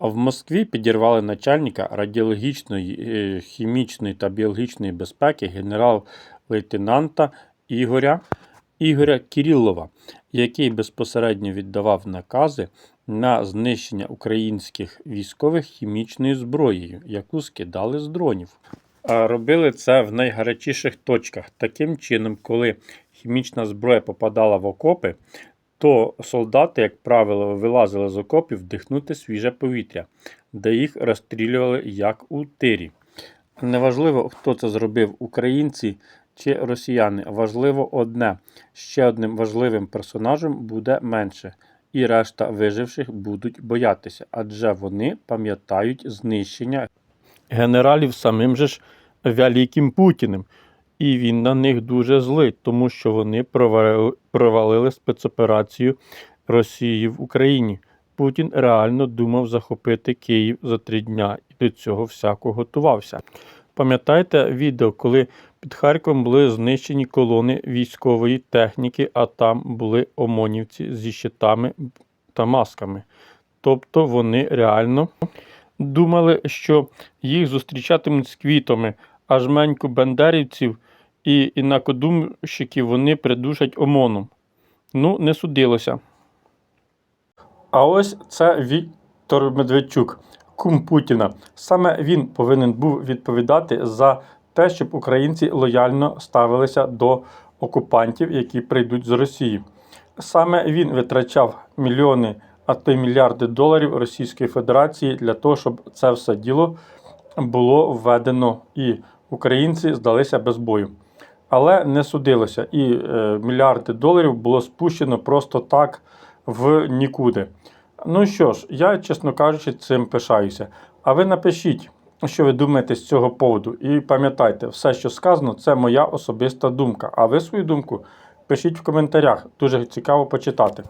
В Москві підірвали начальника радіологічної, е, хімічної та біологічної безпеки генерал-лейтенанта Ігоря, Ігоря Кірілова, який безпосередньо віддавав накази на знищення українських військових хімічною зброєю, яку скидали з дронів. Робили це в найгарячіших точках. Таким чином, коли хімічна зброя попадала в окопи, то солдати, як правило, вилазили з окопів вдихнути свіже повітря, де їх розстрілювали як у тирі. Неважливо, хто це зробив, українці чи росіяни. Важливо одне: ще одним важливим персонажем буде менше, і решта виживших будуть боятися, адже вони пам'ятають знищення генералів самим же ж Великим Путіним. І він на них дуже злий, тому що вони провалили, спецоперацію Росії в Україні. Путін реально думав захопити Київ за три дня і до цього всяко готувався. Пам'ятаєте відео, коли під Харковом були знищені колони військової техніки, а там були омонівці зі щитами та масками. Тобто вони реально думали, що їх зустрічатимуть з квітами, а жменьку бандерівців і інакодумщиків вони придушать ОМОНом. Ну, не судилося. А ось це Віктор Медведчук, кум Путіна. Саме він повинен був відповідати за те, щоб українці лояльно ставилися до окупантів, які прийдуть з Росії. Саме він витрачав мільйони, а то й мільярди доларів Російської Федерації для того, щоб це все діло було введено і українці здалися без бою. Але не судилося, і е, мільярди доларів було спущено просто так в нікуди. Ну що ж, я, чесно кажучи, цим пишаюся. А ви напишіть, що ви думаєте з цього поводу. І пам'ятайте, все, що сказано, це моя особиста думка. А ви свою думку пишіть в коментарях. Дуже цікаво почитати.